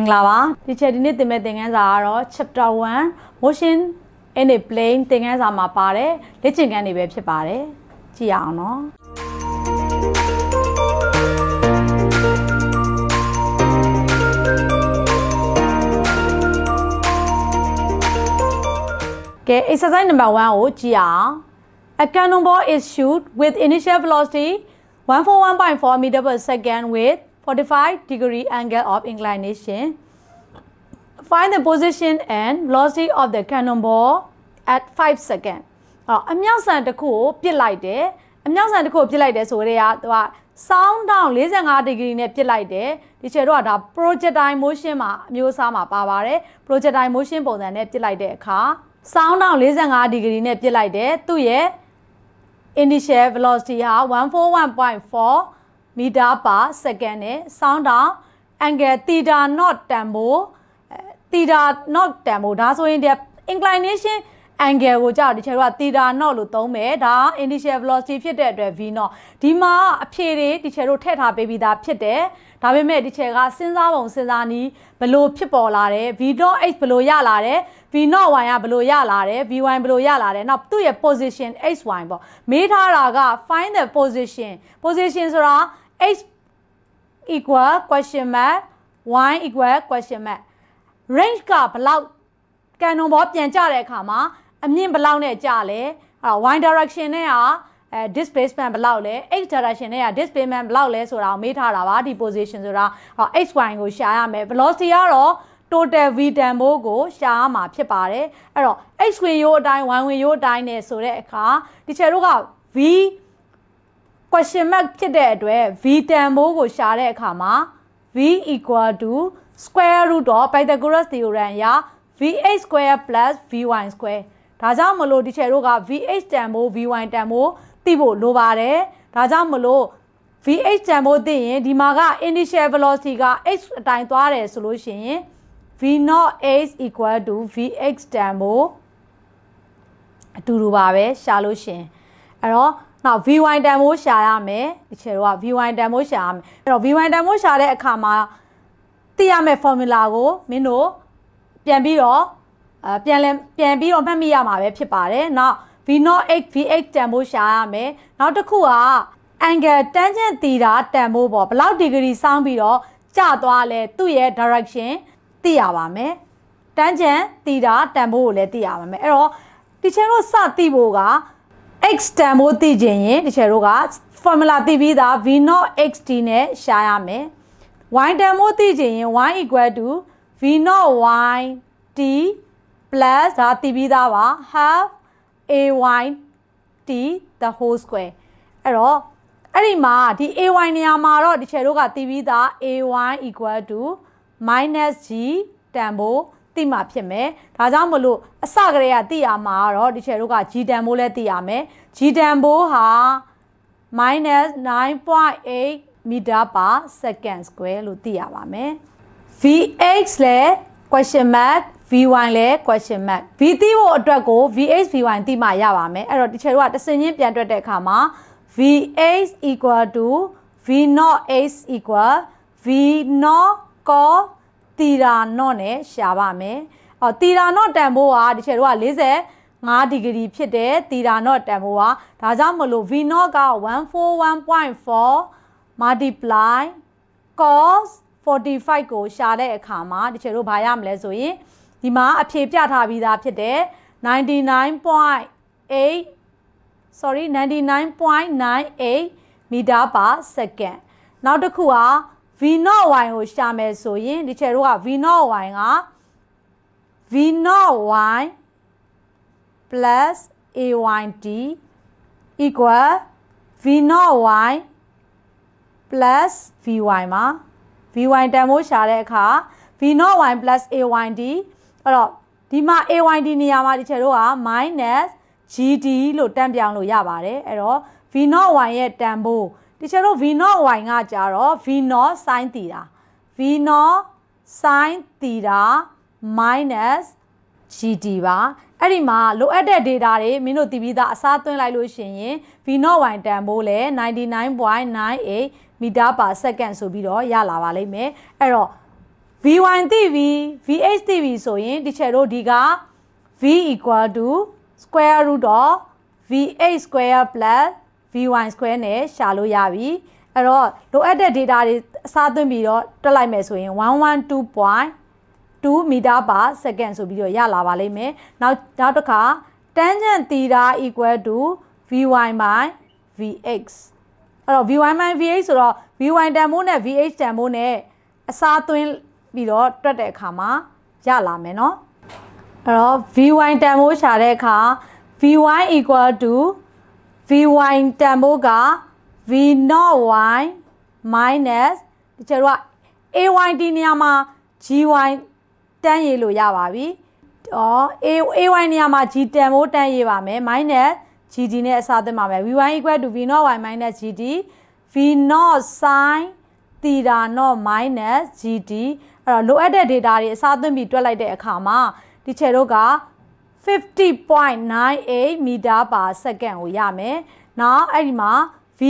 င်္ဂလာပါဒီချက်ဒီနေ့သင်မဲ့သင်ခန်းစာကတော့ chapter 1 motion in a plane သင်ခန်းစာမှာပါတယ်လေ့ကျင့်ခန်းတွေပဲဖြစ်ပါတယ်ကြည့်ရအောင်နော်ကဲ exercise number 1ကိုကြည့်ရအောင် A cannonball is shoot with initial velocity 141.4 meter per second with 45 degree angle of inclination. Find the position and velocity of the cannonball at 5 second. အော်အမြောက်ဆန်တစ်ခုကိုပစ်လိုက်တယ်။အမြောက်ဆန်တစ်ခုကိုပစ်လိုက်တယ်ဆိုတော့ကသူက sound down 45 degree နဲ့ပစ်လိုက်တယ်။ဒီချက်တော့ကဒါ projectile motion မှာအမျိုးအစားမှာပါပါတယ်။ projectile motion ပုံစံနဲ့ပစ်လိုက်တဲ့အခါ sound down 45 degree နဲ့ပစ်လိုက်တယ်။သူ့ရဲ့ initial velocity ဟာ141.4 meter per second နဲ့ sound down angle theta not တန်ဖိုး theta not တန်ဖိုးဒါဆိုရင်ဒီ inclination angle ကိုကြောက်ဒီချက်တော့ theta not လို့သုံးမယ်ဒါ initial velocity ဖြစ်တဲ့အတွက် v not ဒီမှာအဖြေတွေဒီချက်တို့ထည့်ထားပေးပြီးသားဖြစ်တယ် ဒါပေမဲ့ဒီချက်ကစဉ်းစားပုံစဉ်းစားနည်းဘလို့ဖြစ်ပေါ်လာတယ် v dot h ဘလို့ရလာတယ် v not y ကဘလို့ရလာတယ် v y ဘလို့ရလာတယ်နောက်သူ့ရဲ့ position x y ပေါ့မေးထားတာက find the position position ဆိုတာ x equal question mark y equal question mark range ကဘလောက်ကန်နွန်ဘောပြန်ကြတဲ့အခါမှာအမြင့်ဘလောက်နဲ့ကြလဲအဲ့တော့ y direction နဲ့က အဲ displacement ဘယ်လောက်လဲ x direction နဲ့က displacement ဘယ်လောက်လဲဆိုတာကိုမေးထားတာပါဒီ position ဆိုတာဟော x y ကိုရှာရမယ် velocity ကတော့ total v တန်ဖိုးကိုရှာရမှာဖြစ်ပါတယ်အဲ့တော့ x ဝင်ရိုးအတိုင်း y ဝင်ရိုးအတိုင်းနဲ့ဆိုတဲ့အခါဒီချေတို့က v question mark ဖြစ်တဲ့အတွက် v တန်ဖိုးကိုရှာတဲ့အခါမှာ v equal to square root of Pythagoras theorem အရ vh square plus vy square ဒါကြောင့်မလို့ဒီချေတို့က vh တန်ဖိုး vy တန်ဖိုး သိဖို့လိုပါတယ်ဒါကြောင့်မလို့ vh တန်ဖိုးသိရင်ဒီမှာက initial velocity က h အတိုင်းသွားတယ်ဆိုလို့ရှိရင် v not h equal to vx တန်ဖိုးအတူတူပါပဲရှာလို့ရှင်အဲ့တော့နောက် vy တန်ဖိုးရှာရမယ်ဒီချေတော့ vy တန်ဖိုးရှာရမယ်အဲ့တော့ vy တန်ဖိုးရှာတဲ့အခါမှာသိရမယ့် formula ကိုမင်းတို့ပြန်ပြီးတော့အပြန်လဲပြန်ပြီးတော့မှတ်မိရမှာပဲဖြစ်ပါတယ်နောက် v not x vx တန်ဖိုးရှာရမယ်နောက်တစ်ခုက angle tangent theta တန်ဖိုးပေါ့ဘယ်လောက် degree စောင်းပြီးတော့ကျသွားလဲသူ့ရဲ့ direction သိရပါမယ်။ tangent theta တန်ဖိုးကိုလည်းသိရပါမယ်။အဲ့တော့ဒီချေတို့စသိဖို့က x တန်ဖိုးသိခြင်းရင်ဒီချေတို့က formula သိပြီးသား v not xt နဲ့ရှာရမယ်။ y တန်ဖိုးသိခြင်းရင် y equal to v not y t plus ဒါသိပြီးသားပါ half ay t the whole square အဲ့တော့အဲ့ဒီမှာဒီ ay နေရာမှာတော့ဒီချေတို့ကသိပြီးသား ay equal to minus g တန်ဖိုးသိမှဖြစ်မယ်။ဒါကြောင့်မလို့အစကတည်းကသိရမှာကတော့ဒီချေတို့က g တန်ဖိုးလည်းသိရမယ်။ g တန်ဖိုးဟာ minus 9.8 meter per second square လို့သိရပါမယ်။ vx လည်း question mark v1 လည်း question mark v သိဖို့အတွက်ကို vx v1 သိမှရပါမယ်။အဲ့တော့ဒီချေတို့ကတစင်ချင်းပြန်တွက်တဲ့အခါမှာ vx equal to v not x equal v not cos တီရာနော့နဲ့ရှာပါမယ်။အော်တီရာနော့တန်ဖိုးကဒီချက်တော့45ဒီဂရီဖြစ်တဲ့တီရာနော့တန်ဖိုးကဒါကြောင့်မလို့ v not က141.4 multiply cos 45ကိုရှာတဲ့အခါမှာဒီချက်တို့ဘာရမလဲဆိုရင်ဒီမှာအဖြေပြထားပြီးသားဖြစ်တဲ့99.8 sorry 99.98 meter per second နောက်တစ်ခုက v not y ကိုရှာမယ်ဆိုရင်ဒီချက်တို့က v not y က v not y plus ayt equal v not y plus vy မှာ vy တန်ဖိုးရှာတဲ့အခါ v not y plus ayt အဲ့တော့ဒီမှာ ayt နေရာမှာဒီချက်တို့က minus gd လို့တန်းပြောင်းလို့ရပါတယ်အဲ့တော့ v not y ရဲ့တန်ဖိုးတချို့တို့ v not y ကကြတော့ v not sin theta v not sin theta minus gt ပါအဲ့ဒီမှာလိုအပ်တဲ့ data တွေမင်းတို့တည်ပြီးသားအစားသွင်းလိုက်လို့ရှိရင် v not y တန်ဖိုးလဲ99.98 meter per second ဆိုပြီးတော့ရလာပါလိမ့်မယ်အဲ့တော့ v v1 သိပြီ vh သိပြီဆိုရင်ဒီချက်တို့ဒီက v equal to square root of v8 square plus v1 square နဲ့ရှာလို့ရပြီအဲ့တော့လိုအပ်တဲ့ data တွေအစားသွင်းပြီးတော့တွက်လိုက်မယ်ဆိုရင်112.2 meter per second ဆိုပြီးတော့ရလာပါလိမ့်မယ်နောက်နောက်တစ်ခါ tangent theta equal to vy by vx အဲ့တော့ vy by vx ဆိုတော့ vy တန်ဖိုးနဲ့ vh တန်ဖိုးနဲ့အစားသွင်းပြီးတော့တွက်တဲ့အခါမှာရလာမယ်เนาะအဲ့တော့ vy တန်ဖိုးရှာတဲ့အခါ vy equal to vy တန်ဖိုးက v not y minus ဒီကျတော့ ay ဒီနေရာမှာ gy တန်းရေးလို့ရပါပြီ။အော် a ay နေရာမှာ g တန်ဖိုးတန်းရေးပါမယ် minus gd နဲ့အစားသင့်ပါမယ် v1 equal to v not y minus gd v not sin theta not minus gd အဲ့တော့လိုအပ်တဲ့ data တွေအစားသွင်းပြီးတွက်လိုက်တဲ့အခါမှာဒီချေတို့က50.98 meter per second ကိုရမယ်။နောက်အဲ့ဒီမှာ v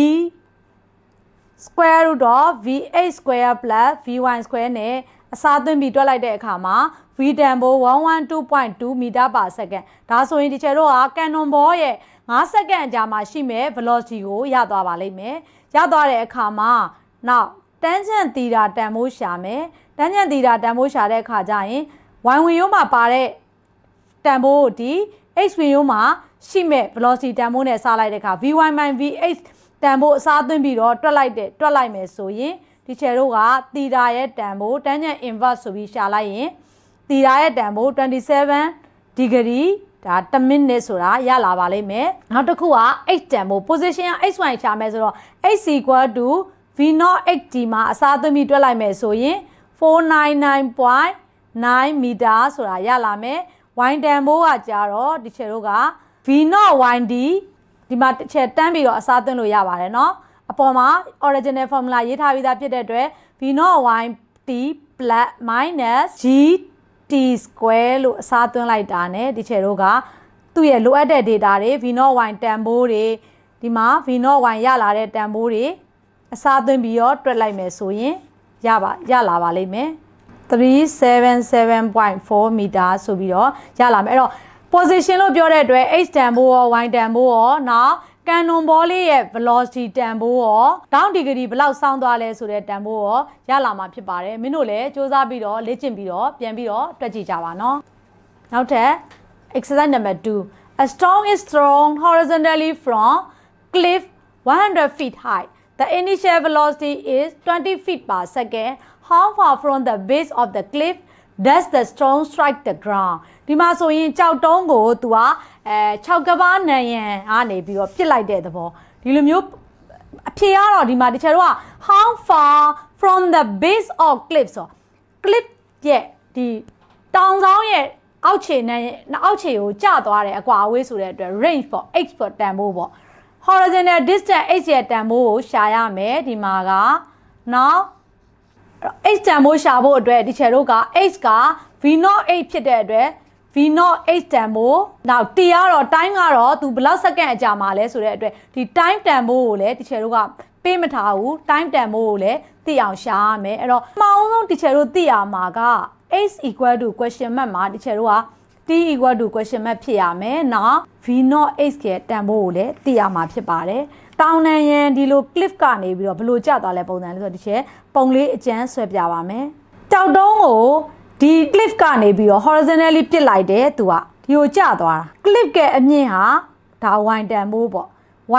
square root of v8 square plus v1 square နဲ့အစားသွင်းပြီးတွက်လိုက်တဲ့အခါမှာ v တန်ဖိုး112.2 meter per second ဒါဆိုရင်ဒီချေတို့ကကန်နွန်ဘောရဲ့ 9စက္ကန့်အကြာမှာရှိမဲ့ velocity ကိုရသွားပါလိမ့်မယ်။ရသွားတဲ့အခါမှာနောက် tangent theta တန်ဖိုးရှာမယ်။ tangent theta တန်ဖိုးရှာတဲ့အခါကျရင် y ဝင်ရိုးမှာပါတဲ့တန်ဖိုးကိုဒီ h ဝင်ရိုးမှာရှိမဲ့ velocity တန်ဖိုးနဲ့စားလိုက်တဲ့အခါ vy vh တန်ဖိုးအစားသွင်းပြီးတော့တွက်လိုက်တဲ့တွက်လိုက်မယ်ဆိုရင်ဒီချေတို့က theta ရဲ့တန်ဖိုး tangent inverse ဆိုပြီးရှာလိုက်ရင် theta ရဲ့တန်ဖိုး27 degree ဒါ1 minute ဆိုတာရလာပါလိမ့်မယ်နောက်တစ်ခုက h တန်ဖိုး position က xy ရှာမယ်ဆိုတော့ h equal to v not ht မှာအစားသွင်းပြီးတွက်လိုက်မယ်ဆိုရင်499.9 meter ဆိုတာရလာမယ် y တန်ဖိုးကကြတော့ဒီချက်တို့က v not yd ဒီမှာတစ်ချက်တန်းပြီးတော့အစားသွင်းလို့ရပါတယ်เนาะအပေါ်မှာ original formula ရေးထားပြီးသားဖြစ်တဲ့အတွက် v not yd plus minus g t square လို့အစားသွင်းလိုက်တာ ਨੇ ဒီချက်တို့ကသူ့ရဲ့လိုအပ်တဲ့ data တွေ v not y တန်ဖိုးတွေဒီမှာ v not y ရလာတဲ့တန်ဖိုးတွေအစားသွင်းပြီးတော့တွက်လိုက်မယ်ဆိုရင်ရပါရလာပါလိမ့်မယ်377.4 meter ဆိုပြီးတော့ရလာမယ်အဲ့တော့ position လို့ပြောတဲ့အတွက် h တန်ဖိုးရော y တန်ဖိုးရောနောက် ကန်နွန်ဘောလေးရဲ့ velocity တန်ဖိုးရော down degree ဘယ်လောက်ဆောင်းသွားလဲဆိုတဲ့တန်ဖိုးရောရလာမှာဖြစ်ပါတယ်မင်းတို့လည်းစူးစမ်းပြီးတော့လေ့ကျင့်ပြီးတော့ပြန်ပြီးတော့တွက်ကြည့်ကြပါနော်နောက်ထပ် exercise number 2 a stone is thrown horizontally from cliff 100 feet high the initial velocity is 20 feet per second how far from the base of the cliff does the stone strike the ground ဒီမှာဆိုရင်ကြောက်တုံးကို तू ကအဲ6ကဘာနံရံကနေပြီးတော့ပြစ်လိုက်တဲ့သဘောဒီလိုမျိုးအဖြေကတော့ဒီမှာတချို့က how far from the base of cliff ဆို cliff ရဲ့ဒီတောင်ဆောင်ရဲ့အောက်ခြေနဲ့အောက်ခြေကိုကျသွားတယ်အကွာအဝေးဆိုတဲ့အတွက် range ပေါ့ x ပေါ့တန်ဖိုးပေါ့ horizontal distance x ရဲ့တန်ဖိုးကိုရှာရမယ်ဒီမှာကနောက် x တန်ဖိုးရှာဖို့အတွက်ဒီချေတို့က x က v not 8ဖြစ်တဲ့အတွက် v not 8တန်ဖိုးနောက် t ကတော့ time ကတော့ तू ဘယ်လောက်စက္ကန့်အကြာမှာလဲဆိုတဲ့အတွက်ဒီ time တန်ဖိုးကိုလည်းဒီချေတို့ကပေးမထားဘူး time တန်ဖိုးကိုလည်းသိအောင်ရှာရမယ်အဲ့တော့အမှောင်ဆုံးဒီချေတို့သိရမှာက x equal to question mark မှာဒီချေတို့က t equal to question mark ဖြစ်ရမယ်နော် v not x ရဲ့တန်ဖိုးကိုလည်းသိရမှာဖြစ်ပါတယ်တောင်နံရန်ဒီလို cliff ကနေပြီးတော့ဘယ်လိုကျသွားလဲပုံစံလေးဆိုတော့ဒီချက်ပုံလေးအကျန်းဆွဲပြပါမယ်တောက်တုံးကို ဒီ cliff ကနေပြီးတော့ horizontally ပစ်လိုက်တယ်သူကဒီကိုကျသွားတာ cliff ရဲ့အမြင့်ဟာဒါ y တန်ဖိုးပေါ့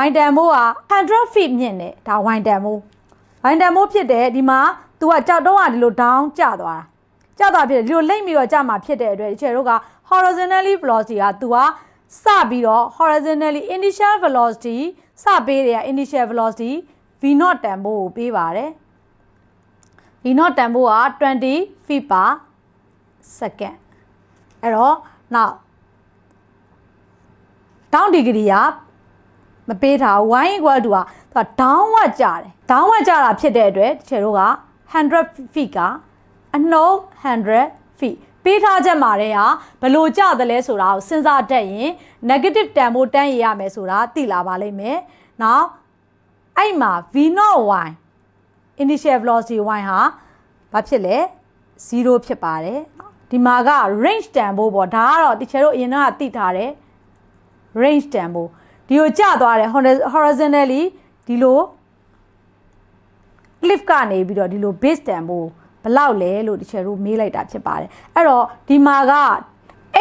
y တန်ဖိုးက100 feet မြင့်တယ်ဒါ y တန်ဖိုး y တန်ဖိုးဖြစ်တယ်ဒီမှာ तू ကကြောက်တုံးကဒီလို down ကျသွားတာကျသွားဖြစ်တယ်ဒီလိုလိမ့်ပြီးတော့ကျမှာဖြစ်တဲ့အတွက်ဒီချက်တို့က horizontally velocity က तू ကစပြီးတော့ horizontally initial velocity စပေးတယ် initial velocity v not တန်ဖိုးကိုပေးပါတယ် v not တန်ဖိုးက20 feet per second အဲ့တော့ now down degree ကမပေးထားဘူး y equal to ကသူက downward ကျတယ် downward ကျတာဖြစ်တဲ့အတွက်ဒီချေတို့က100 feet ကအနှုတ်100 feet ပေးထားချက်မှာတဲ့ဟာဘလို့ကြတယ်လဲဆိုတာကိုစဉ်းစားတတ်ရင် negative တန်ဖိုးတန်းရရမယ်ဆိုတာသိလာပါလိမ့်မယ်။နောက်အဲ့မှာ v not y initial velocity y ဟာဘာဖြစ်လဲ0ဖြစ်ပါတယ် ဒီမှာက range တန်ဖို့ပေါ့ဒါကတော့တချို့တို့အရင်ကသိထားတယ် range တန်ဖို့ဒီကိုကျသွားတယ် horizontally ဒီလို cliff ကနေပြီးတော့ဒီလို base တန်ဖို့ဘယ်လောက်လဲလို့တချို့တို့မေးလိုက်တာဖြစ်ပါတယ်အဲ့တော့ဒီမှာက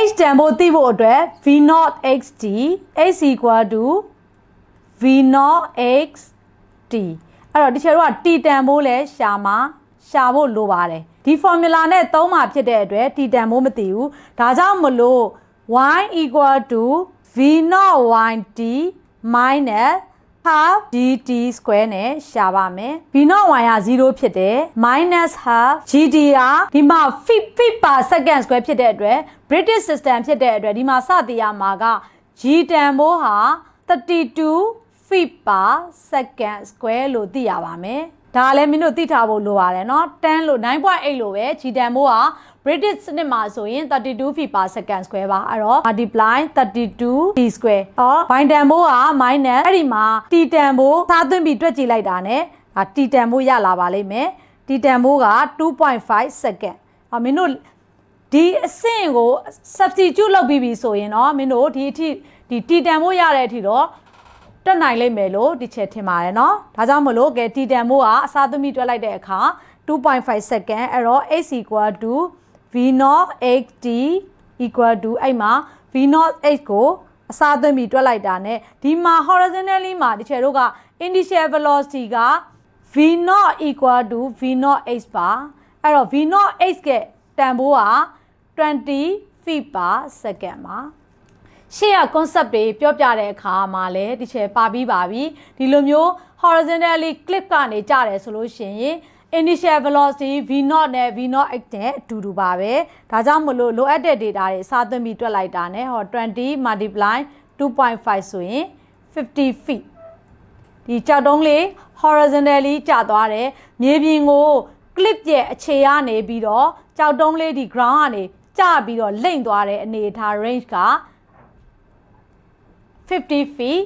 h တန်ဖို့သိဖို့အတွက် v not xt h equal to v not x t အဲ့တော့တချို့တို့က t တန်ဖို့လဲရှာမှာရှာဖို့လိုပါတယ် ဒီ formula နဲ့သုံးမှာဖြစ်တဲ့အတွက် t တန်ဖို့မသိဘူးဒါကြောင့်မလို့ y equal to v not yt minus half gt square နဲ့ရှာပါမယ် v not y က0ဖြစ်တယ် minus half gt ကဒီမှာ feet feet per second square ဖြစ်တဲ့အတွက် British system ဖြစ်တဲ့အတွက်ဒီမှာစတည်ရမှာက g တန်ဖိုးဟာ32 feet per second square လို့သိရပါမယ် ဒါလည်းမင်းတို့သိထားဖို့လိုပါတယ်เนาะ10လို့9.8လို့ပဲ g တန်ဖိုးဟာ British စနစ်မှာဆိုရင်32 feet per second square ပါအဲ့တော့ multiply 32 t square ဟော y တန်ဖိုးက minus အဲ့ဒီမှာ t တန်ဖိုးစားသွင်းပြီးတွက်ကြည့်လိုက်တာ ਨੇ ဒါ t တန်ဖိုးရလာပါလိမ့်မယ် t တန်ဖိုးက2.5 second ဟောမင်းတို့ဒီအဆင့်ကို substitute လုပ်ပြီးပြီဆိုရင်เนาะမင်းတို့ဒီအထိဒီ t တန်ဖိုးရတဲ့အထိတော့ တက်နိုင်လိမ့်မယ်လို့ဒီချက်ထင်ပါတယ်เนาะဒါကြောင့်မလို့ကဲ t တန်ဖိုးကအစားသွင်းပြီးတွက်လိုက်တဲ့အခါ2.5 second အဲ့တော့ x equal to v not x t equal to အဲ့မှာ v not x ကိုအစားသွင်းပြီးတွက်လိုက်တာ ਨੇ ဒီမှာ horizontally မှာဒီချေတို့က initial velocity က v not equal to v not x ပါအဲ့တော့ v not x ကတန်ဖိုးက20 feet per second ပါ ရှေ့က concept တွေပြောပြတဲ့အခါမှာလည်းဒီချေပါပြီးပါပြီဒီလိုမျိုး horizontally clip ကနေကြတယ်ဆိုလို့ရှိရင် initial velocity v naught နဲ့ v naught x နဲ့အတူတူပါပဲဒါကြောင့်မလို့လိုအပ်တဲ့ data တွေစာသွင်းပြီးတွက်လိုက်တာ ਨੇ ဟော20 multiply 2.5ဆိုရင်50 feet ဒီကြောက်တုံးလေး horizontally ကျသွားတယ်မြေပြင်ကို clip ရဲ့အခြေကနေပြီးတော့ကြောက်တုံးလေးဒီ ground ကနေကျပြီးတော့လိမ့်သွားတဲ့အနေအထား range က 50 feet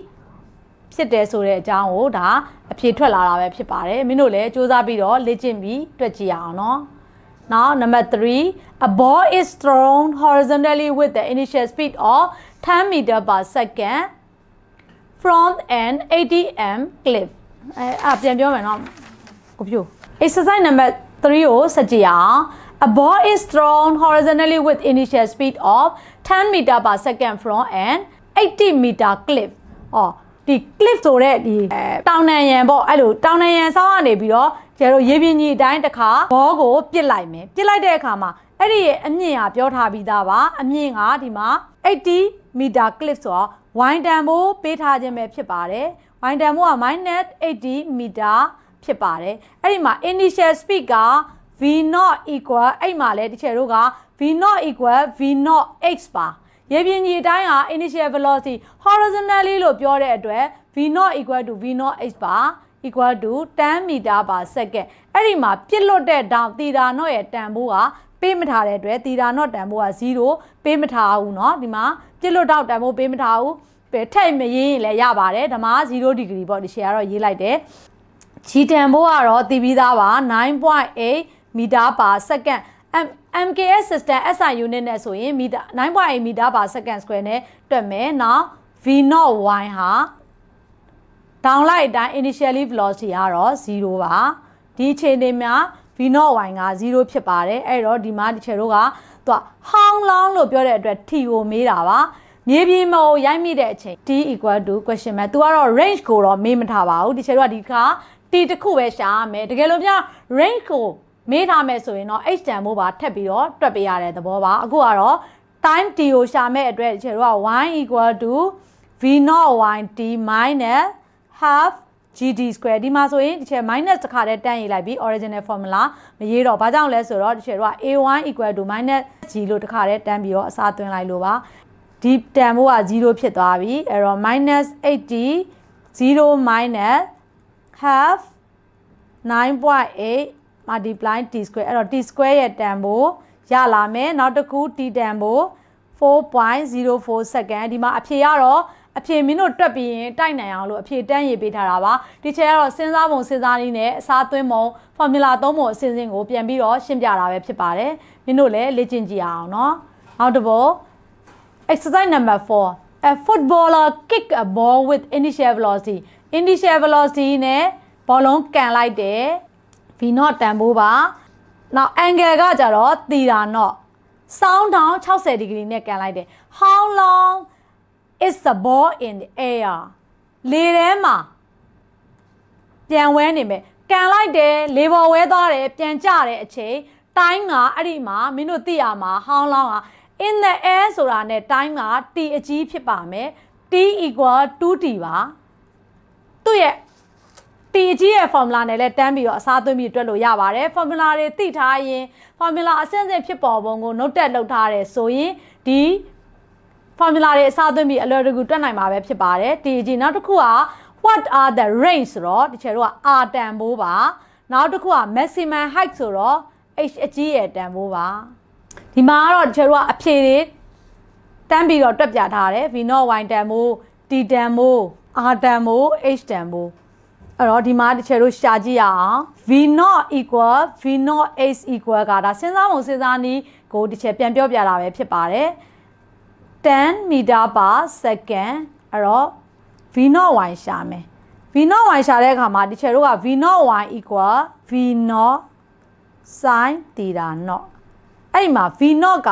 ဖြစ်တယ်ဆိုတဲ့အကြောင်းကိုဒါအဖြေထွက်လာတာပဲဖြစ်ပါတယ်မင်းတို့လည်းစူးစမ်းပြီးတော့လေ့ကျင့်ပြီးတွက်ကြည့်ရအောင်နော် Now number 3 a ball is thrown horizontally with the initial speed of 10 meter per second from an 80m cliff အဲအပြန်ပြောမယ်နော်ကိုပြို exercise number 3ကိုစကြည့်အောင် A ball is thrown horizontally with initial speed of 10 meter per second from an 80 meter cliff ဟောဒီ cliff ဆိုတဲ့ဒီတောင်နံရံပေါ့အဲ့လိုတောင်နံရံဆောင်းကနေပြီးတော့ကျတို့ရေပြင်းကြီးအတိုင်းတစ်ခါဘောကိုပစ်လိုက်မယ်ပစ်လိုက်တဲ့အခါမှာအဲ့ဒီရဲ့အမြင့်ဟာပြောထားပြီးသားပါအမြင့်ကဒီမှာ80 meter cliff ဆိုတော့ဝိုင်းတန်ဖိုးပေးထားခြင်းပဲဖြစ်ပါတယ်ဝိုင်းတန်ဖိုးက -80 meter ဖြစ်ပါတယ်အဲ့ဒီမှာ initial speed က v not equal အဲ့မှာလဲတချို့တို့က v not equal v not x ပါ ရေပြင်ကြီးအတိုင်းဟာ initial velocity horizontally လို့ပြောတဲ့အတွက် v not equal to v not h ပါ equal to 10 meter per second အဲ့ဒီမှာပြစ်လွတ်တဲ့တောင်တီတာနော့ရဲ့တန်ဖိုးကပေးမထားတဲ့အတွက်တီတာနော့တန်ဖိုးက0ပေးမထားဘူးเนาะဒီမှာပြစ်လွတ်တော့တန်ဖိုးပေးမထားဘူးပဲထိတ်မရင်းရင်လည်းရပါတယ်ဒါမှ0 degree ပေါ့ဒီရှယ်ကတော့ရေးလိုက်တယ်ချီတန်ဖိုးကတော့တည်ပြီးသားပါ9.8 meter per second MKS system SI unit နဲ့ဆိုရင် meter 9.8 meter per second square နဲ့တွက်မယ်။နောက် V not y ဟာ down လိုက်အတိုင်း initially velocity ကတော့0ပါ။ဒီအခြေအနေမှာ V not y က0ဖြစ်ပါတယ်။အဲ့တော့ဒီမှာဒီချေတို့ကသူက how long လို့ပြောတဲ့အတွက် t ကိုမေးတာပါ။မြေပြင်မကိုရိုက်မိတဲ့အချိန် t equal to question mark သူကတော့ range ကိုတော့မေးမထားပါဘူးဒီချေတို့ကဒီခါ t တစ်ခုပဲရှာရမယ်တကယ်လို့ပြ range ကို မေးထားမယ်ဆိုရင်တော့ h တန်ဖို့ပါထပ်ပြီးတော့တွက်ပေးရတဲ့သဘောပါအခုကတော့ time t ကိုရှာမဲ့အတွက်ဒီချက်တော့ y equal to v not y t minus half gd square ဒီမှာဆိုရင်ဒီချက် minus တစ်ခါတည်းတန်းရေးလိုက်ပြီး original formula မရေးတော့ဘာကြောင့်လဲဆိုတော့ဒီချက်တော့ a1 equal to minus g လို့တစ်ခါတည်းတန်းပြီးတော့အစားသွင်းလိုက်လို့ပါဒီတန်ဖို့က0ဖြစ်သွားပြီအဲ့တော့ minus 80 0 minus half 9.8 multiply t square အဲ့တော့ t square ရဲ့တန်ဖိုးရလာမယ်နောက်တစ်ခု t တန်ဖိုး4.04 second ဒီမှာအဖြေရတော့ အဖြေမင်းတို့တွက်ပြီးရင်တိုက်နိုင်အောင်လို့အဖြေတန်းရေးပေးထားတာပါဒီချက်ကတော့စဉ်းစားပုံစဉ်းစားနည်းနဲ့အစားသွင်းပုံ formula သုံးပုံအစဉ်စဉ်ကိုပြန်ပြီးတော့ရှင်းပြတာပဲဖြစ်ပါတယ်မင်းတို့လည်းလေ့ကျင့်ကြည့်အောင်เนาะနောက်တစ်ပုဒ် exercise number 4 a footballer kick a ball with initial velocity initial velocity နဲ့ဘောလုံးကန်လိုက်တယ် v not တန်ဖိုးပါနောက် angle ကကြတော့ theta not sound down 60 degree နဲ့ကန်လိုက်တယ် how long is the ball in the air လေထဲမှာပြန်ဝဲနေမယ်ကန်လိုက်တယ်လေပေါ်ဝဲသွားတယ်ပြန်ကျတဲ့အချိန်တိုင်းကအဲ့ဒီမှာမင်းတို့သိရမှာ how long က in the air ဆိုတာနဲ့တိုင်းက t အကြီးဖြစ်ပါမယ် t equal 2t ပါသူ့ရဲ့ t အကြီးရဲ့ formula နဲ့လည်းတန်းပြီးတော့အစားသွင်းပြီးတွက်လို့ရပါတယ် formula တွေသိထားရင် formula အဆင့်ဆင့်ဖြစ်ပေါ်ပုံကို note တက်လုပ်ထားတယ်ဆိုရင်ဒီ formula တွေအစားသွင်းပြီးအလွယ်တကူတွက်နိုင်မှာပဲဖြစ်ပါတယ် t အကြီးနောက်တစ်ခုက what are the range ဆိုတော့ဒီချေတို့က r တန်ဖိုးပါနောက်တစ်ခုက maximum height ဆိုတော့ h အကြီးရဲ့တန်ဖိုးပါဒီမှာကတော့ဒီချေတို့ကအဖြေတွေတန်းပြီးတော့တွက်ပြထားတယ် v 0 y တန်ဖိုး t တန်ဖိုး r တန်ဖိုး h တန်ဖိုး အဲ့တော့ဒီမှာတစ်ချက်တို့ရှာကြည့်ရအောင် v not equal v not h equal ကဒါစဉ်းစားပုံစဉ်းစားနည်းကိုတစ်ချက်ပြန်ပြောပြတာပဲဖြစ်ပါတယ်10 meter per second အဲ့တော့ v not y ရှာမယ် v not y ရှာတဲ့အခါမှာတစ်ချက်တို့က v not y equal v not sin theta not အဲ့ဒီမှာ v not က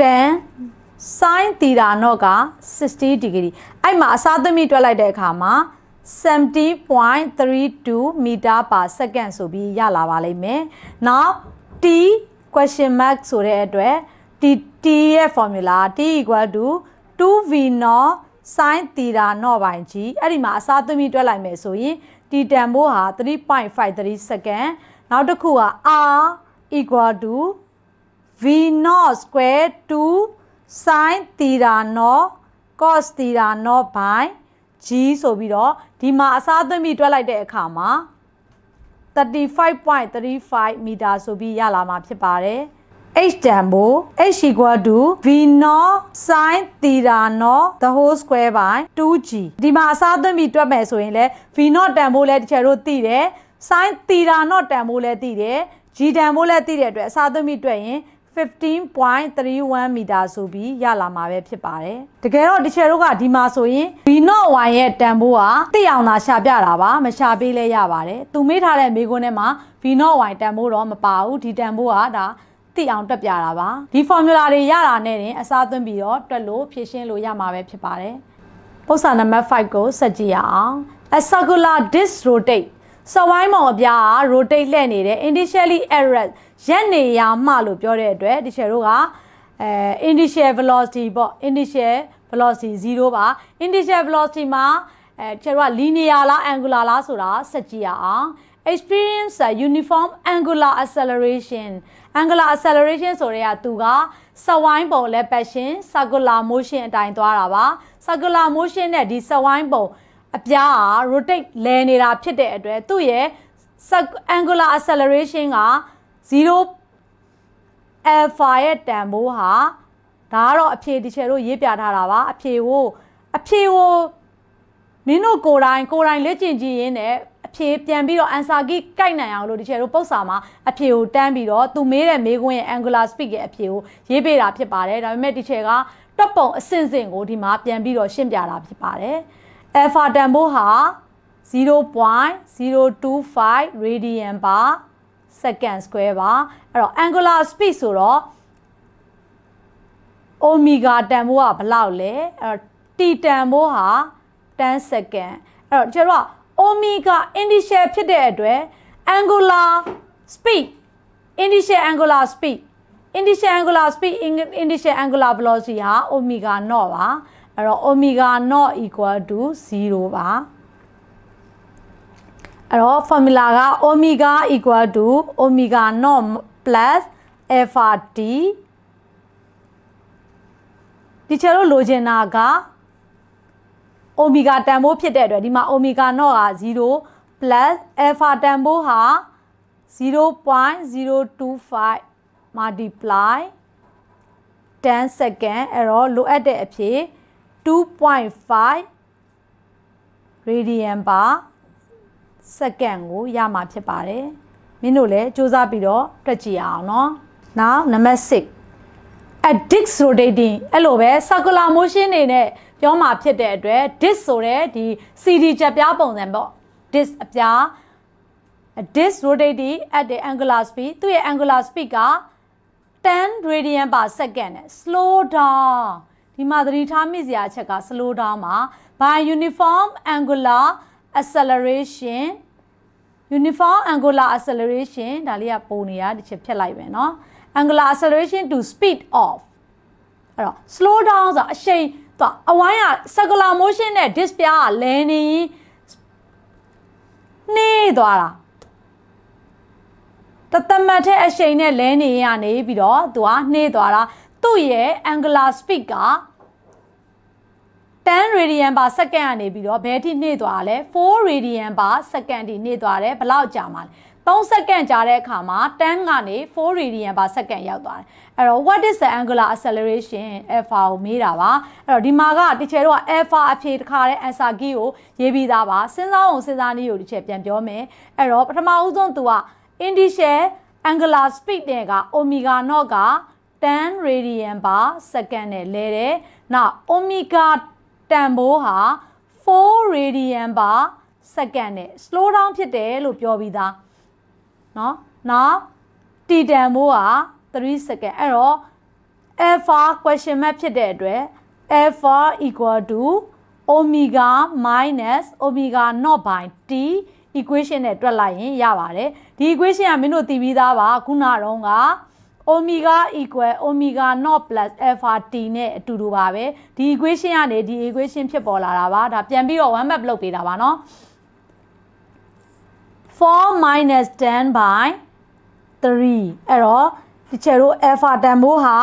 10 sin theta not က60 degree အဲ့မှာအစားသွင်းပြီးတွက်လိုက်တဲ့အခါမှာ 70.32 meter per second ဆိုပြီးရလာပါလိမ့်မယ်။ Now t question mark ဆိုတဲ့အတွက် t t ရဲ့ formula t equal to 2v naught sin theta naught by g အဲ့ဒီမှာအစားသွင်းပြီးတွက်လိုက်မယ်ဆိုရင် t တန်ဖိုးဟာ3.53 second နောက်တစ်ခုက r equal to v naught square 2 sin theta naught cos theta naught by g ဆိုပြီးတော့ဒီမှာအစားသွင်းပြီးတွက်လိုက်တဲ့အခါမှာ35.35မီတာဆိုပြီးရလာမှာဖြစ်ပါတယ် h တန်ဖိုး h equal to v naught sin theta naught the whole square by 2g ဒီမှာအစားသွင်းပြီးတွက်မယ်ဆိုရင်လည်း v naught တန်ဖိုးလည်းတစ်ချက်တို့သိတယ် sin theta naught တန်ဖိုးလည်းသိတယ် g တန်ဖိုးလည်းသိတဲ့အတွက်အစားသွင်းပြီးတွက်ရင် 15.31မီတာဆိုပြီးရလာမှာပဲဖြစ်ပါတယ်တကယ်တော့ဒီချယ်တို့ကဒီမှာဆိုရင် v not y ရဲ့တန်ဖိုးကသိအောင်သာရှာပြတာပါမရှာပေးလဲရပါတယ်သူမေးထားတဲ့မေးခွန်းထဲမှာ v not y တန်ဖိုးတော့မပါဘူးဒီတန်ဖိုးကဒါသိအောင်တွက်ပြတာပါဒီ formula တွေရတာနဲ့တင်အစားသွင်းပြီးတော့တွက်လို့ဖြည့်ရှင်းလို့ရမှာပဲဖြစ်ပါတယ်ပု္ပ္ပာနံပါတ်5ကိုဆက်ကြည့်ရအောင် a circular disc rotate စဝိုင်းမောင်အပြားက rotate လှည့်နေတယ် initially at rest ရက်နေရမှလို့ပြောတဲ့အတွက်ဒီချက်တို့ကအဲ initial velocity ပေါ့ initial velocity 0ပါ initial velocity မှာအဲချက်တို့က linear လား angular လားဆိုတာဆက်ကြည့်ရအောင် experience a uniform angular acceleration angular acceleration ဆိုတဲ့ကသူကစဝိုင်းပုံ လဲပတ်ရှင် circular motion အတိုင်းသွားတာပါ circular motion နဲ့ဒီစဝိုင်းပုံ အပြားက rotate လဲနေတာဖြစ်တဲ့အတွက်သူ့ရဲ့ angular acceleration က0 alpha ရဲ့တန်ဖိုးဟာဒါကတော့အဖြေဒီချေတို့ရေးပြထားတာပါအဖြေကိုအဖြေကိုမင်းတို့ကိုယ်တိုင်ကိုယ်တိုင်လက်ကျင်ကြည့်ရင်းနဲ့အဖြေပြန်ပြီးတော့ answer key ကိုက်နိုင်အောင်လို့ဒီချေတို့ပုတ်စာမှာအဖြေကိုတန်းပြီးတော့သူမေးတဲ့မေးခွန်းရဲ့ angular speed ရဲ့အဖြေကိုရေးပေးတာဖြစ်ပါတယ်ဒါပေမဲ့ဒီချေကတွက်ပုံအဆင့်ဆင့်ကိုဒီမှာပြန်ပြီးတော့ရှင်းပြတာဖြစ်ပါတယ် alpha တန်ဖိုးဟာ0.025 radian per second square ပါအဲ့တော့ angular speed ဆိုတော့ omega တန်ဖိုးကဘယ်လောက်လဲအဲ့တော့ t တန်ဖိုးဟာ10 second အဲ့တော့ကျွန်တော်က omega initial ဖြစ်တဲ့အတွက် angular speed initial angular speed initial angular speed initial angular velocity ဟာ omega naught ပါ အဲ့တော့ omega naught equal to 0ပါအဲ့တော့ formula က omega equal to omega naught plus alpha t ဒီချေတို့လိုချင်တာက omega တန်ဖိုးဖြစ်တဲ့အတွက်ဒီမှာ omega naught က0 plus alpha တန်ဖိုးဟာ0.025 multiply 10 second အဲ့တော့လိုအပ်တဲ့အဖြစ် 2.5 radian per second ကိုရမှာဖြစ်ပါတယ်မင်းတို့လည်းစူးစမ်းပြီးတော့တွက်ကြည့်အောင်เนาะ now number 6 a disk rotating အဲ့လိုပဲ circular motion နေနဲ့ပြောမှာဖြစ်တဲ့အတွက် disk ဆိုတဲ့ဒီ CD ချက်ပြားပုံစံပေါ့ disk အပြား a disk rotating at the angular speed သူ့ရဲ့ angular speed က10 radian per second နဲ့ slow down ဒီမှာသတိထားမိစရာအချက်က slow down မှာ by uniform angular acceleration uniform angular acceleration ဒါလေးကပုံနေတာတစ်ချက်ဖြတ်လိုက်ပဲเนาะ angular acceleration to speed of အဲ့တော့ slow down ဆိုတာအရှိန်သွားအဝိုင်းက circular motion နဲ့ disk ပြားကလဲနေရင်နှေးသွားတာတသမတ်တဲ့အရှိန်နဲ့လဲနေရနေပြီးတော့သူကနှေးသွားတာ သူ့ရဲ့ angular speed က10 radian per second ကနေပြီးတော့ဘယ်ထိနှေးသွားလဲ4 radian per second ထိနှေးသွားတယ်ဘယ်လောက်ကြာမှာလဲ3စက္ကန့်ကြာတဲ့အခါမှာ10ကနေ4 radian per second ရောက်သွားတယ်အဲ့တော့ what is the angular acceleration alpha ကိုမေးတာပါအဲ့တော့ဒီမှာကတချေတော့ alpha အဖြေတစ်ခါတဲ့ answer key ကိုရေးပြီးသားပါစဉ်းစားအောင်စဉ်းစားနည်းကိုတစ်ချက်ပြန်ပြောမယ်အဲ့တော့ပထမဦးဆုံးသူက initial angular speed တဲ့က omega naught က 10 radian per second နဲ့လဲတယ်။နောက် omega တန်ဖိုးဟာ4 radian per second နဲ့ slow down ဖြစ်တယ်လို့ပြောပြီးသား။နော်။နောက် t တန်ဖိုးဟာ3 second အဲ့တော့ alpha question mark ဖြစ်တဲ့အတွက် alpha equal to omega minus omega not by t equation နဲ့တွက်လိုက်ရင်ရပါတယ်ဒီ equation ကမင်းတို့သိပြီးသားပါခုနကတော့ omega equal omega not plus alpha t နဲ့အတူတူပါပဲဒီ equation ကနေဒီ equation ဖြစ်ပေါ်လာတာပါဒါပြန်ပြီးတော့ one map လုပ်ပေးတာပါเนาะ4 minus 10 by 3အဲ့တော့ဒီချက်တို့ alpha တန်ဖိုးဟာ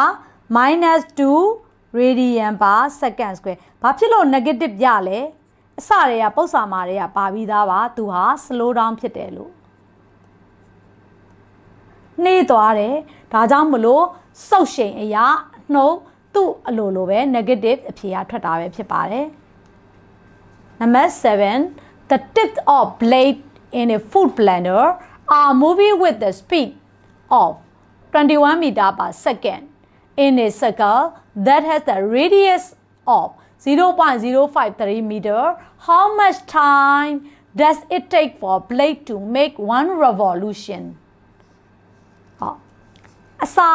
minus 2 radian per second square ဘာဖြစ်လို့ negative ရလဲအစတွေကပု္ပ္ပာမာတွေကပါပြီးသားပါသူဟာ slow down ဖြစ်တယ်လို့ နှေးသွားတယ်ဒါကြောင့်မလို့စုပ်ရှိန်အရာနှုတ်သူ့အလိုလိုပဲ negative အဖြေကထွက်တာပဲဖြစ်ပါတယ် number 7 the tip of blade in a food blender are moving with the speed of 21 meter per second in a circle that has the radius of 0.053 meter how much time does it take for blade to make one revolution ဟော အစာ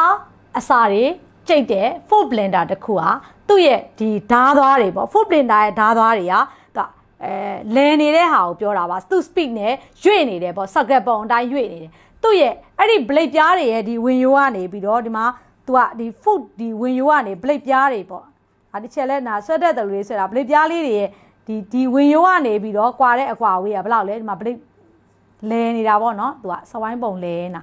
အစာတွေကြိတ်တဲ့ food blender တစ်ခုဟာသူ့ရဲ့ဒီဓားသွားတွေပေါ့ food blender ရဲ့ဓားသွားတွေကသူအဲလဲနေတဲ့ဟာကိုပြောတာပါသူ speed နဲ့ရွေ့နေတယ်ပေါ့ circuit ပုံအတိုင်းရွေ့နေတယ်သူ့ရဲ့အဲ့ဒီ blade ပြားတွေရဲ့ဒီဝင်ရိုးကနေပြီးတော့ဒီမှာသူကဒီ food ဒီဝင်ရိုးကနေ blade ပြားတွေပေါ့ဒါတစ်ချက်လဲနာဆွတ်တဲ့သူတွေဆိုတာ blade ပြားလေးတွေရဲ့ဒီဒီဝင်ရိုးကနေပြီးတော့ကွာတဲ့အကွာဝေးကဘယ်လောက်လဲဒီမှာ blade လဲနေတာပေါ့နော်သူကစဝိုင်းပုံလဲနေတာ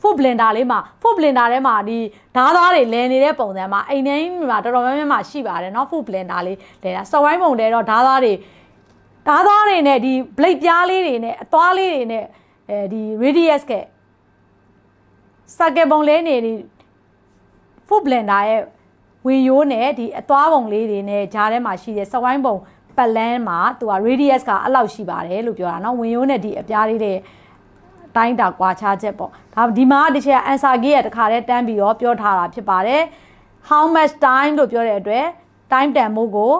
food blender လေးမှာ food blender ထဲမှာဒီဓားသားတွေလဲနေတဲ့ပုံစံမှာအိမ်ထဲမှာတော်တော်များများမှာရှိပါတယ်เนาะ food blender လေးလဲတာစဝိုင်းပုံတဲတော့ဓားသားတွေဓားသားတွေနဲ့ဒီ blade ပြားလေးတွေနဲ့အသွားလေးတွေနဲ့အဲဒီ radius က circle ပုံလေးနေဒီ food blender ရဲ့ဝင်ရိုးနဲ့ဒီအသွားပုံလေးတွေနဲ့ဂျားထဲမှာရှိတဲ့စဝိုင်းပုံပတ်လန်းမှာသူက radius ကအဲ့လောက်ရှိပါတယ်လို့ပြောတာเนาะဝင်ရိုးနဲ့ဒီအပြားလေးတွေ တိုင်းတာကွာခြားချက်ပေါ့ဒါဒီမှာတစ်ချက် answer key ရတခါတည်းတန်းပြီးတော့ပြောထားတာဖြစ်ပါတယ် how much time လို့ပြောတဲ့အတွက် time တန်မို့ကို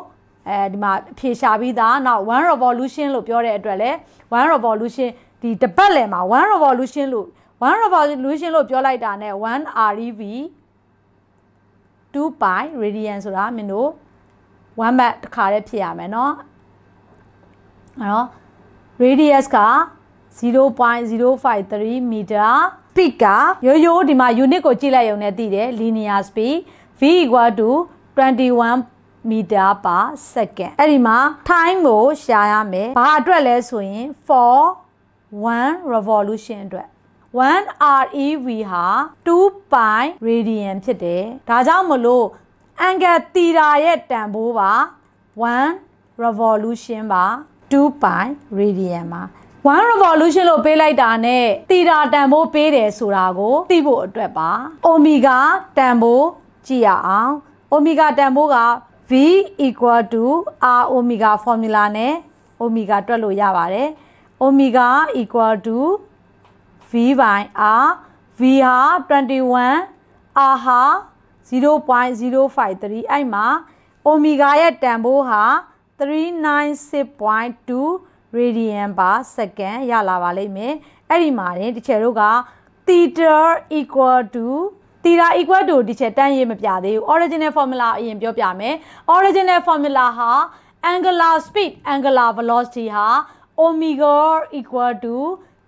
အဲဒီမှာဖြေရှာပြီးသားနောက်1 revolution လို့ပြောတဲ့အတွက်လည်း1 revolution ဒီတပတ်လည်မှာ1 revolution လို့1 revolution လို့ပြောလိုက်တာနဲ့1 REV 2 pi radian ဆိုတာမင်းတို့1 mat တစ်ခါတည်းဖြစ်ရမယ်เนาะအဲ့တော့ radius က 0.053 meter speed ကရိုးရိုးဒီမှာ unit ကိုကြည့်လိုက်ရုံနဲ့သိတယ် linear speed v equal to 21 meter per second အဲ့ဒီမှာ time ကိုရှာရမယ်ဘာအတွက်လဲဆိုရင် for 1 revolution အတွက်1 REV ဟာ2 pi radian ဖြစ်တယ်ဒါကြောင့်မလို့ angle theta ရဲ့တန်ဖိုးပါ1 revolution ပါ2 pi radian ပါ 1 revolution လို့ပေးလိုက်တာနဲ့တီတာတန်ဖိုးပေးတယ်ဆိုတာကိုသိဖို့အတွက်ပါအိုမီဂါတန်ဖိုးကြည့်ရအောင်အိုမီဂါတန်ဖိုးက v equal to r omega formula နဲ့ omega တွက်လို့ရပါတယ် omega equal to v by r v ဟာ21 r ဟာ0.053အဲ့မှာ omega ရဲ့တန်ဖိုးဟာ396.2 radian per second ရလာပါလိမ့်မယ်အဲ့ဒီမှာတင်ဒီချေတို့က theta equal to theta equal to ဒီချက်တန်းရေးမပြသေးဘူး original formula အရင်ပြောပြမယ် original formula ဟာ angular speed angular velocity ဟာ omega equal to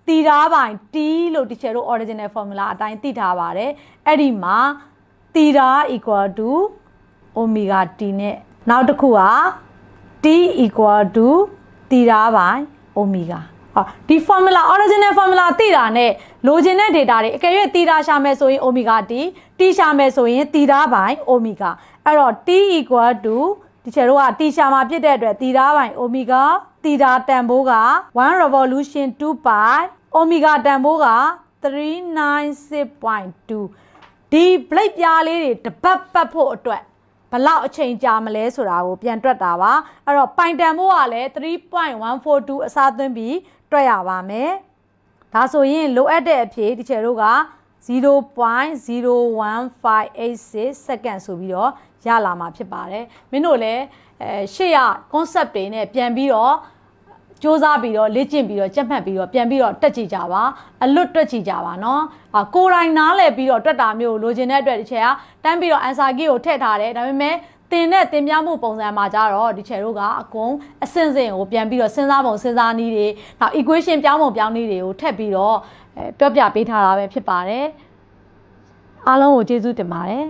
theta by t လို့ဒီချက်တို့ original formula အတိုင်းသိထားပါတယ်အဲ့ဒီမှာ theta equal to omega t နဲ့နောက်တစ်ခုက t equal to theta by omega ဟောဒီ formula original formula သိတာနဲ့လိုချင်တဲ့ data တွေအကယ်၍ theta ရှာမယ်ဆိုရင် omega t t ရှာမယ်ဆိုရင် theta by omega အဲ့တော့ t equal to ဒီချက်တို့က t ရှာမှာဖြစ်တဲ့အတွက် theta by omega theta တန်ဖိုးက1 revolution 2 pi omega တန်ဖိုးက396.2ဒီ blade ပြားလေးတွေတပတ်ပတ်ဖို့အတွက် ဘလောက်အချိန်ကြာမလဲဆိုတာကိုပြန်တွက်တာပါအဲ့တော့ပိုင်တန်ဖိုးကလည်း3.142အစားသွင်းပြီးတွက်ရပါမယ်ဒါဆိုရင်လိုအပ်တဲ့အဖြေဒီချက်တို့က0.01586 second ဆိုပြီးတော့ရလာမှာဖြစ်ပါတယ်မင်းတို့လည်းအဲရှေ့ရ concept တွေနဲ့ပြန်ပြီးတော့ စ조사ပြီးတော့လေ့ကျင့်ပြီးတော့ကြက်မှတ်ပြီးတော့ပြန်ပြီးတော့တက်ကြည့်ကြပါအလွတ်တွက်ကြည့်ကြပါနော်အကိုယ်တိုင်နားလည်ပြီးတော့တွက်တာမျိုးလိုချင်တဲ့အတွက်ဒီချက်ကတန်းပြီးတော့ answer key ကိုထည့်ထားတယ်ဒါပေမဲ့တင်တဲ့တင်ပြမှုပုံစံမှာကြတော့ဒီချယ်တို့ကအကုန်အစင်စင်ကိုပြန်ပြီးတော့စဉ်းစားပုံစဉ်းစားနည်းတွေနောက် equation ပြောင်းပုံပြောင်းနည်းတွေကိုထပ်ပြီးတော့ပြောပြပေးထားတာပဲဖြစ်ပါတယ်အားလုံးကိုကျေးဇူးတင်ပါတယ်